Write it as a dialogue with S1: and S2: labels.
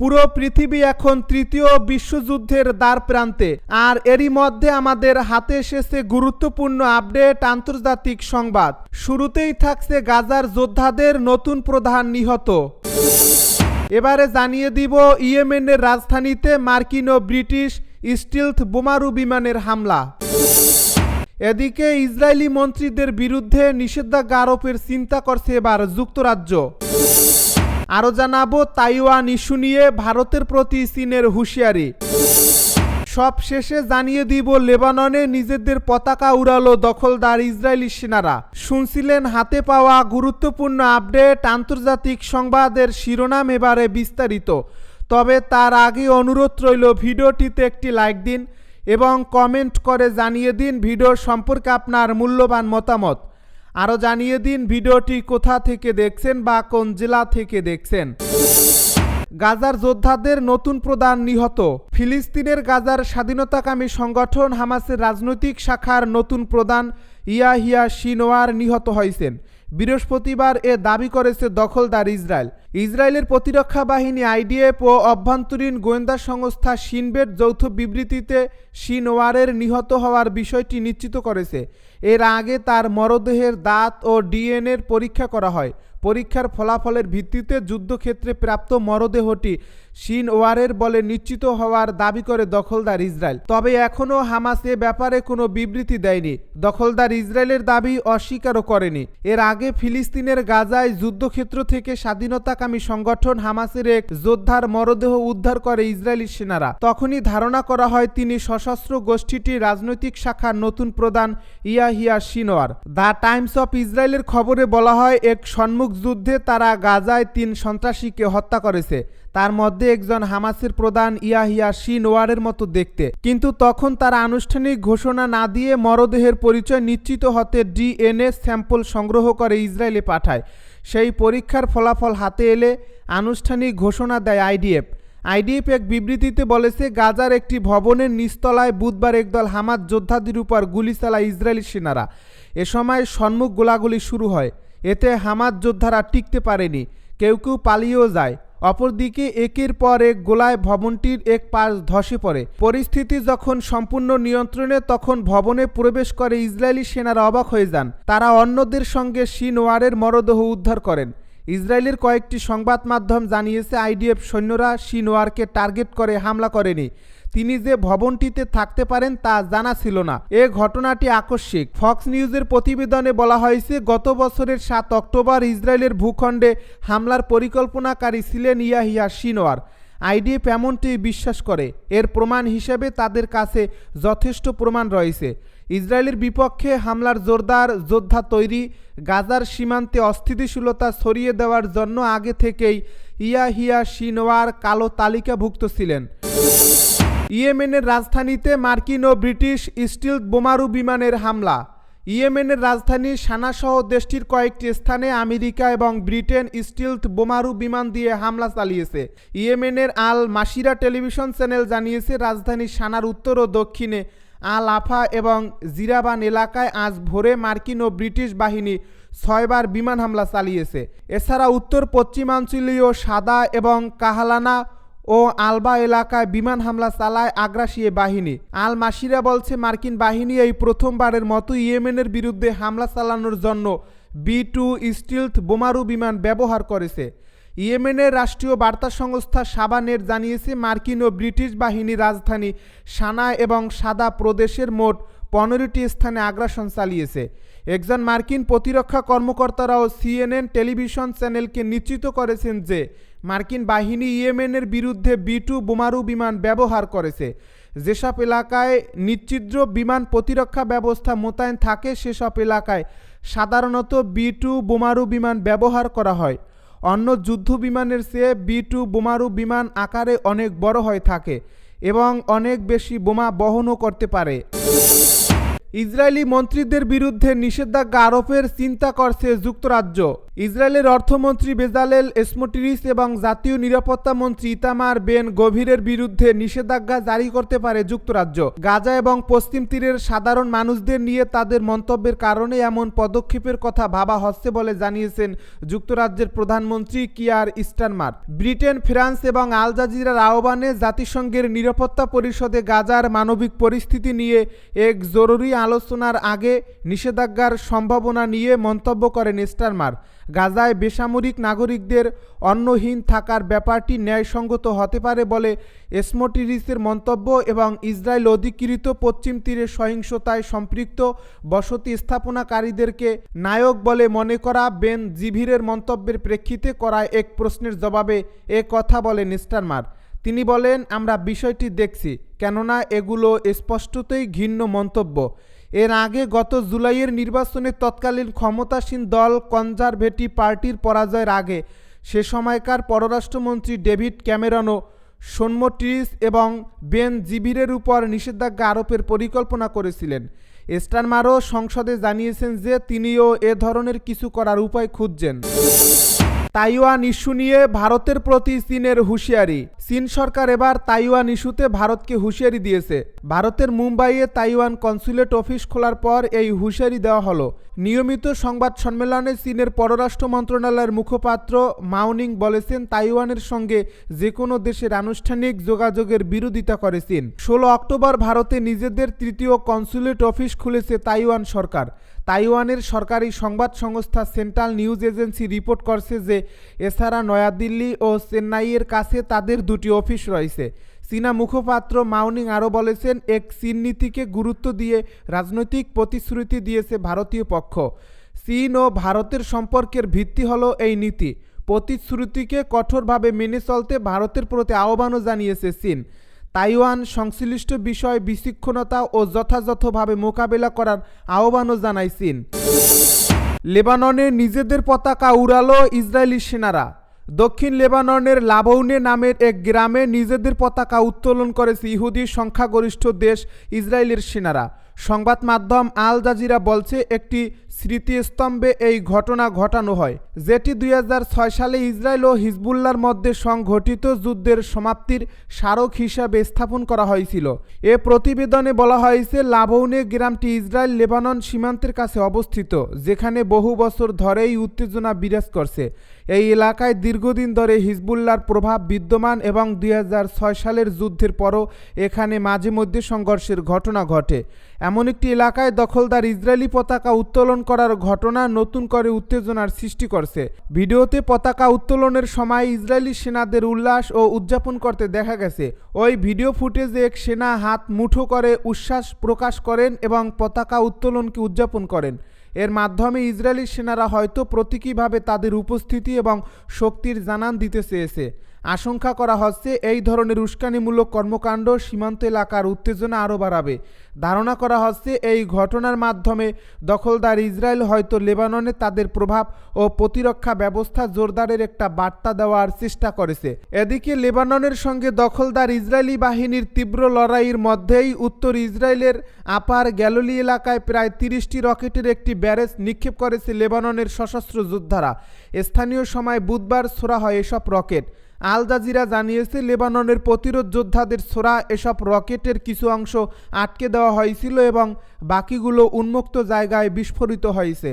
S1: পুরো পৃথিবী এখন তৃতীয় বিশ্বযুদ্ধের দ্বার প্রান্তে আর এরই মধ্যে আমাদের হাতে এসেছে গুরুত্বপূর্ণ আপডেট, আন্তর্জাতিক সংবাদ। শুরুতেই থাকছে গাজার যোদ্ধাদের নতুন প্রধান নিহত। এবারে জানিয়ে দিব, ইয়েমেনের রাজধানীতে মার্কিন ও ব্রিটিশ স্টিলথ বোমারু বিমানের হামলা। এদিকে ইসরায়েলি মন্ত্রীদের বিরুদ্ধে নিষেধাজ্ঞা আরোপের চিন্তা করছে এবার যুক্তরাজ্য। আরও জানাব, তাইওয়ান ইস্যু নিয়ে ভারতের প্রতি চীনের হুঁশিয়ারি। সব শেষে জানিয়ে দিব, লেবাননে নিজেদের পতাকা উড়ালো দখলদার ইসরায়েলি সেনারা। শুনছিলেন, হাতে পাওয়া গুরুত্বপূর্ণ আপডেট, আন্তর্জাতিক সংবাদের শিরোনাম এবারে বিস্তারিত। তবে তার আগে অনুরোধ রইল, ভিডিওটিতে একটি লাইক দিন এবং কমেন্ট করে জানিয়ে দিন, ভিডিও সম্পর্কে আপনার মূল্যবান মতামত। আরও জানিয়ে দিন ভিডিওটি কোথা থেকে দেখছেন বা কোন জেলা থেকে দেখছেন। গাজার যোদ্ধাদের নতুন প্রধান নিহত। ফিলিস্তিনের গাজার স্বাধীনতাকামী সংগঠন হামাসের রাজনৈতিক শাখার নতুন প্রধান ইয়াহিয়া সিনোয়ার নিহত হয়েছেন। বৃহস্পতিবার এ দাবি করেছে দখলদার ইসরায়েল। ইসরায়েলের প্রতিরক্ষা বাহিনী আইডিএফ ও অভ্যন্তরীণ গোয়েন্দা সংস্থা সিনবেট যৌথ বিবৃতিতে সিনওয়ারের নিহত হওয়ার বিষয়টি নিশ্চিত করেছে। এর আগে তার মরদেহের দাঁত ও ডিএনএর পরীক্ষা করা হয়। পরীক্ষার ফলাফলের ভিত্তিতে যুদ্ধক্ষেত্রে প্রাপ্ত মরদেহটি শিন ওয়ারের বলে নিশ্চিত হওয়ার দাবি করে দখলদার ইসরায়েল। তবে এখনও হামাস এ ব্যাপারে কোনো বিবৃতি দেয়নি। দখলদার ইসরায়েলের দাবি অস্বীকারও করেনি। এর আগে ফিলিস্তিনের গাজায় যুদ্ধক্ষেত্র থেকে স্বাধীনতাকামী সংগঠন হামাসের এক যোদ্ধার মরদেহ উদ্ধার করে ইসরায়েলি সেনারা। তখনই ধারণা করা হয় তিনি সশস্ত্র গোষ্ঠীটির রাজনৈতিক শাখার নতুন প্রধান Yahya Sinwar the Times of ইসরায়েলের খবরে বলা হয়, এক সম্মুখ যুদ্ধে তারা গাজায় তিন সন্ত্রাসীকে হত্যা করেছে। তার মধ্যে একজন হামাসের প্রধান ইয়াহিয়া শিনওয়ারের মতো দেখতে। কিন্তু তখন তারা আনুষ্ঠানিক ঘোষণা না দিয়ে মরদেহের পরিচয় নিশ্চিত হতে ডিএনএ স্যাম্পল সংগ্রহ করে ইসরায়েলে পাঠায়। সেই পরীক্ষার ফলাফল হাতে এলে আনুষ্ঠানিক ঘোষণা দেয় আইডিএফ। আইডিএফ এক বিবৃতিতে বলেছে, গাজার একটি ভবনের নিচতলায় বুধবার একদল হামাদ যোদ্ধাদের উপর গুলি চালায় ইসরায়েলি সেনারা। এ সময় সম্মুখ গোলাগুলি শুরু হয়। এতে হামাদ যোদ্ধারা টিকতে পারেনি। কেউ কেউ পালিয়েও যায়। অপরদিকে একের পর এক গোলায় ভবনটির এক পাশ ধসে পড়ে। পরিস্থিতি যখন সম্পূর্ণ নিয়ন্ত্রণে, তখন ভবনে প্রবেশ করে ইসরায়েলি সেনারা অবাক হয়ে যান। তারা অন্যদের সঙ্গে শিনওয়ারের মরদেহ উদ্ধার করেন। ইসরায়েলের কয়েকটি সংবাদ মাধ্যম জানিয়েছে, আইডিএফ সৈন্যরা শিনওয়ারকে টার্গেট করে হামলা করেনি। তিনি যে ভবনটিতে থাকতে পারেন তা জানা ছিল না। এ ঘটনাটি আকস্মিক। ফক্স নিউজের প্রতিবেদনে বলা হয়েছে, গত বছরের সাত অক্টোবর ইসরায়েলের ভূখণ্ডে হামলার পরিকল্পনাকারী ছিলেন ইয়াহিয়া শিনোয়ার। আইডিএফ এমনটি বিশ্বাস করে, এর প্রমাণ হিসেবে তাদের কাছে যথেষ্ট প্রমাণ রয়েছে। ইসরায়েলের বিপক্ষে হামলার জোরদার যোদ্ধা তৈরি গাজার সীমান্তে অস্থিতিশীলতা ছড়িয়ে দেওয়ার জন্য আগে থেকেই ইয়াহিয়া শিনোয়ার কালো তালিকাভুক্ত ছিলেন। ইয়েমেনের রাজধানীতে মার্কিন ও ব্রিটিশ স্টিল বোমারু বিমানের হামলা। ইয়েমেনের রাজধানী সানাসহ দেশটির কয়েকটি স্থানে আমেরিকা এবং ব্রিটেন স্টিলথ বোমারু বিমান দিয়ে হামলা চালিয়েছে। ইয়েমেনের আল মাসিরা টেলিভিশন চ্যানেল জানিয়েছে, রাজধানী সানার উত্তর ও দক্ষিণে আল আফা এবং জিরাবান এলাকায় আজ ভোরে মার্কিন ও ব্রিটিশ বাহিনী ছয়বার বিমান হামলা চালিয়েছে। এছাড়া উত্তর পশ্চিমাঞ্চলীয় সাদা এবং কাহালানা ও আলবা এলাকায় বিমান হামলা চালায় আগ্রাসী বাহিনী। আল মাসিরা বলছে, মার্কিন বাহিনী এই প্রথমবারের মতো ইয়েমেনের বিরুদ্ধে হামলা চালানোর জন্য বি টু স্টিলথ বোমারু বিমান ব্যবহার করেছে। ইয়েমেনের রাষ্ট্রীয় বার্তা সংস্থা সাবানের জানিয়েছে, মার্কিন ও ব্রিটিশ বাহিনী রাজধানী সানা এবং সাদা প্রদেশের মোট পনেরোটি স্থানে আগ্রাসন চালিয়েছে। একজন মার্কিন প্রতিরক্ষা কর্মকর্তারাও সিএনএন টেলিভিশন চ্যানেলকে নিশ্চিত করেছেন যে মার্কিন বাহিনী ইয়েমেনের বিরুদ্ধে বি টু বোমারু বিমান ব্যবহার করেছে। যেসব এলাকায় নিশ্চিদ্র বিমান প্রতিরক্ষা ব্যবস্থা মোতায়েন থাকে, সেসব এলাকায় সাধারণত বি টু বোমারু বিমান ব্যবহার করা হয়। অন্য যুদ্ধ বিমানের চেয়ে বি টু বোমারু বিমান আকারে অনেক বড় হয়ে থাকে এবং অনেক বেশি বোমা বহনও করতে পারে। ইসরায়েলি মন্ত্রীদের বিরুদ্ধে নিষেধাজ্ঞা আরোপের চিন্তা করছে যুক্তরাজ্য। ইসরায়েলের অর্থমন্ত্রী বেজালেল এসমোটিরিস এবং জাতীয় নিরাপত্তা মন্ত্রী ইতামার বেন গভীরের বিরুদ্ধে নিষেধাজ্ঞা জারি করতে পারে যুক্তরাজ্য। গাজা এবং পশ্চিম তীরের সাধারণ মানুষদের নিয়ে তাদের মন্তব্যের কারণে এমন পদক্ষেপের কথা ভাবা হচ্ছে বলে জানিয়েছেন যুক্তরাজ্যের প্রধানমন্ত্রী কিয়ার স্টারমার ব্রিটেন, ফ্রান্স এবং আল জাজিরার আহ্বানে জাতিসংঘের নিরাপত্তা পরিষদে গাজার মানবিক পরিস্থিতি নিয়ে এক জরুরি আলোচনার আগে নিষেধাজ্ঞার সম্ভাবনা নিয়ে মন্তব্য করেন স্টারমার গাজায় বেসামরিক নাগরিকদের অন্নহীন থাকার ব্যাপারটি ন্যায়সঙ্গত হতে পারে বলে এসমোটিরিসের মন্তব্য এবং ইসরায়েল অধিকৃত পশ্চিম তীরে সহিংসতায় সম্পৃক্ত বসতি স্থাপনাকারীদেরকে নায়ক বলে মনে করা বেন জিভিরের মন্তব্যের প্রেক্ষিতে করা এক প্রশ্নের জবাবে এ কথা বলেন স্টারমার তিনি বলেন, আমরা বিষয়টি দেখছি, কেননা এগুলো স্পষ্টতই ঘিন্ন মন্তব্য। এর আগে গত জুলাইয়ের নির্বাচনে তৎকালীন ক্ষমতাসীন দল কনজারভেটিভ পার্টির পরাজয়ের আগে, সে সময়কার পররাষ্ট্রমন্ত্রী ডেভিড ক্যামেরনও সন্মটিস এবং বেন জিবিরের উপর নিষেধাজ্ঞা আরোপের পরিকল্পনা করেছিলেন। স্টারমারও সংসদে জানিয়েছেন যে তিনিও এ ধরনের কিছু করার উপায় খুঁজছেন। তাইওয়ান ইস্যু নিয়ে ভারতের প্রতি চীনের হুঁশিয়ারি। চীন সরকার এবার তাইওয়ান ইস্যুতে ভারতকে হুঁশিয়ারি দিয়েছে। ভারতের মুম্বাইয়ে তাইওয়ান কনসুলেট অফিস খোলার পর এই হুঁশিয়ারি দেওয়া হলো। নিয়মিত সংবাদ সম্মেলনে চীনের পররাষ্ট্র মন্ত্রণালয়ের মুখপাত্র মাউনিং বলেছেন, তাইওয়ানের সঙ্গে যে কোনো দেশের আনুষ্ঠানিক যোগাযোগের বিরোধিতা করে চীন। ষোলো অক্টোবর ভারতে নিজেদের তৃতীয় কনসুলেট অফিস খুলেছে তাইওয়ান সরকার। তাইওয়ানের সরকারি সংবাদ সংস্থা সেন্ট্রাল নিউজ এজেন্সি রিপোর্ট করছে যে এছাড়া নয়াদিল্লি ও চেন্নাইয়ের কাছে তাদের দুটি অফিস রয়েছে। চীনা মুখপাত্র মাউনিং আরও বলেছেন, এক চীন নীতিকে গুরুত্ব দিয়ে রাজনৈতিক প্রতিশ্রুতি দিয়েছে ভারতীয় পক্ষ। চীন ও ভারতের সম্পর্কের ভিত্তি হলো এই নীতি। প্রতিশ্রুতিকে কঠোরভাবে মেনে চলতে ভারতের প্রতি আহ্বানও জানিয়েছে চীন। তাইওয়ান সংশ্লিষ্ট বিষয় বিশৃঙ্খলতা ও যথাযথভাবে মোকাবেলা করার আহ্বানও জানায় চীন লেবাননে নিজেদের পতাকা উড়ালো ইসরায়েলি সেনারা। দক্ষিণ লেবাননের লাবৌনে নামের এক গ্রামে নিজেদের পতাকা উত্তোলন করেছে ইহুদি সংখ্যাগরিষ্ঠ দেশ ইসরায়েলের সেনারা। সংবাদ মাধ্যম আল জাজিরা বলছে, একটি স্মৃতিস্তম্ভে এই ঘটনা ঘটানো হয়, যেটি দুই হাজার ছয় সালে ইসরায়েল ও হিজবুল্লার মধ্যে সংঘটিত যুদ্ধের সমাপ্তির স্মারক হিসাবে স্থাপন করা হয়েছিল। এ প্রতিবেদনে বলা হয়েছে, লাবৌনে গ্রামটি ইসরায়েল লেবানন সীমান্তের কাছে অবস্থিত, যেখানে বহু বছর ধরেই উত্তেজনা বিরাজ করছে। এই এলাকায় দীর্ঘদিন ধরে হিজবুল্লার প্রভাব বিদ্যমান এবং দুই হাজার ছয় সালের যুদ্ধের পরও এখানে মাঝে মধ্যে সংঘর্ষের ঘটনা ঘটে। এমন একটি এলাকায় দখলদার ইসরায়েলি পতাকা উত্তোলন করার ঘটনা নতুন করে উত্তেজনার সৃষ্টি করছে। ভিডিওতে পতাকা উত্তোলনের সময় ইসরায়েলি সেনাদের উল্লাস ও উদযাপন করতে দেখা গেছে। ওই ভিডিও ফুটেজে এক সেনা হাত মুঠো করে উচ্ছ্বাস প্রকাশ করেন এবং পতাকা উত্তোলনকে উদযাপন করেন। এর মাধ্যমে ইসরায়েলি সেনারা হয়তো প্রতীকীভাবে তাদের উপস্থিতি এবং শক্তির জানান দিতে চেয়েছে। আশঙ্কা করা হচ্ছে এই ধরনের উস্কানিমূলক কর্মকাণ্ড সীমান্ত এলাকার উত্তেজনা আরও বাড়াবে। ধারণা করা হচ্ছে এই ঘটনার মাধ্যমে দখলদার ইসরায়েল হয়তো লেবাননে তাদের প্রভাব ও প্রতিরক্ষা ব্যবস্থা জোরদারের একটা বার্তা দেওয়ার চেষ্টা করেছে। এদিকে লেবাননের সঙ্গে দখলদার ইসরায়েলি বাহিনীর তীব্র লড়াইয়ের মধ্যেই উত্তর ইসরায়েলের আপার গ্যালোলি এলাকায় প্রায় তিরিশটি রকেটের একটি ব্যারেজ নিক্ষেপ করেছে লেবাননের সশস্ত্র যোদ্ধারা। স্থানীয় সময় বুধবার ছোড়া হয় এসব রকেট। আল জাজিরা জানিয়েছে, লেবাননের প্রতিরোধ যোদ্ধাদের ছোড়া এসব রকেটের কিছু অংশ আটকে দেওয়া হয়েছিল এবং বাকিগুলো উন্মুক্ত জায়গায় বিস্ফোরিত হয়েছে।